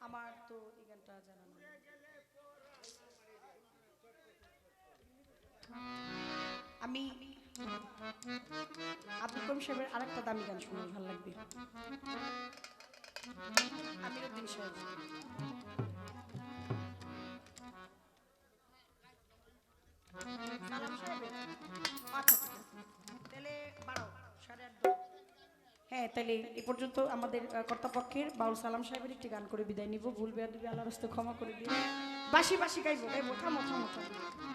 আমার তো এই গানটা জানা নেই আমি আব্দুল করিম সাহেবের আরেকটা দামি গান শুনি ভালো লাগবে আমিরুদ্দিন সাহেব সালাম সাহেবের? আচ্ছা তাহলে বাড়াও, সাড়ে আট। হ্যাঁ তাহলে এ পর্যন্ত আমাদের কর্তাপক্ষের বাউল সালাম সাহেবের একটি গান করে বিদায় নিব। ভুল বেয়া দিবে আল্লাহ রাস্তা ক্ষমা করে দিবে বাসি বাসি গাইবো গাইবো, থামো থামো থামো।